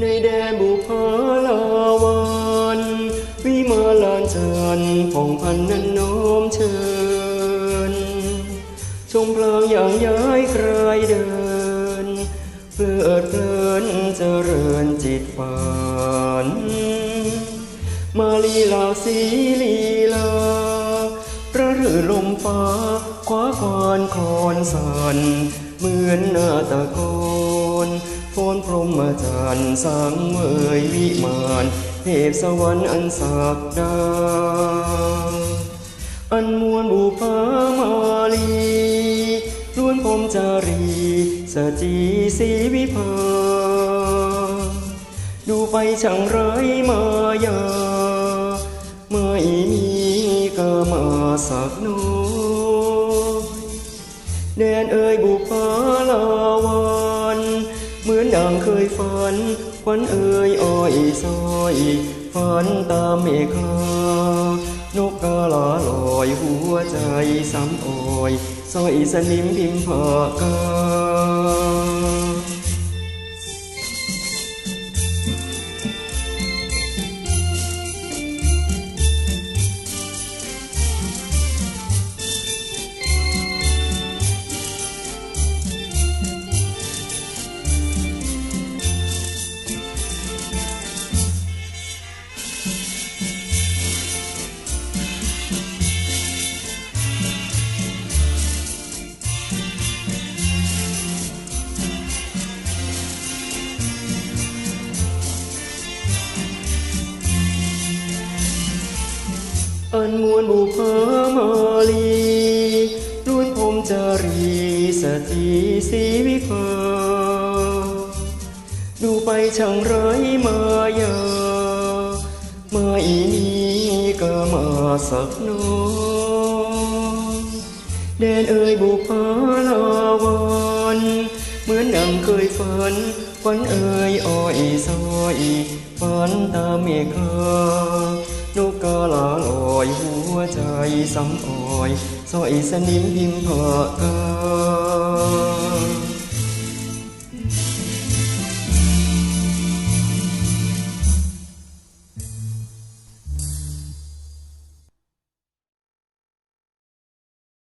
ในแดนบุพาลาวันวิมาลานจันผ่องพันนันน้อมเชิญ ชมเพลิงอย่างย้ายใครเดิน เพื่อเพลินเจริญจิตฝัน มาลีลาสีลีลาระรือลมฟ้าคว้าควานคอนสันเหมือนหนาตะกอน โฟนพรหมจรรย์สังเวยวิมานเทพสวรรค์อันศักดา อันมวลบุพามาลีล้วนพรมจารีสจีสีวิภา ดูไปช่างไรมายา ไม่มีก็มาสักน้อยแดนเอ่ยบุพาลาวันเหมื อย่างเคยฝันฝันเอ่ยอ้อยซอยฝันตามเมฆานกกาลาลอยหัวใจซ้ำอ้อยซอยสนิมพิมพ์ผากา อันมวลบุพามาลีล้วนพรมจารีสจีสีวิภาดูไปช่างไรมายาม่มีนี้ก็มาสักน้อยแดนเอ่ยบุพาลาวันเหมือนดังเคยฝันฝันเอ่ยอ้อยซอยฝันตามเมฆา นกกาลาลอยหัวใจซ้ำอ่อยสอยสนิมพิมพ์ผากา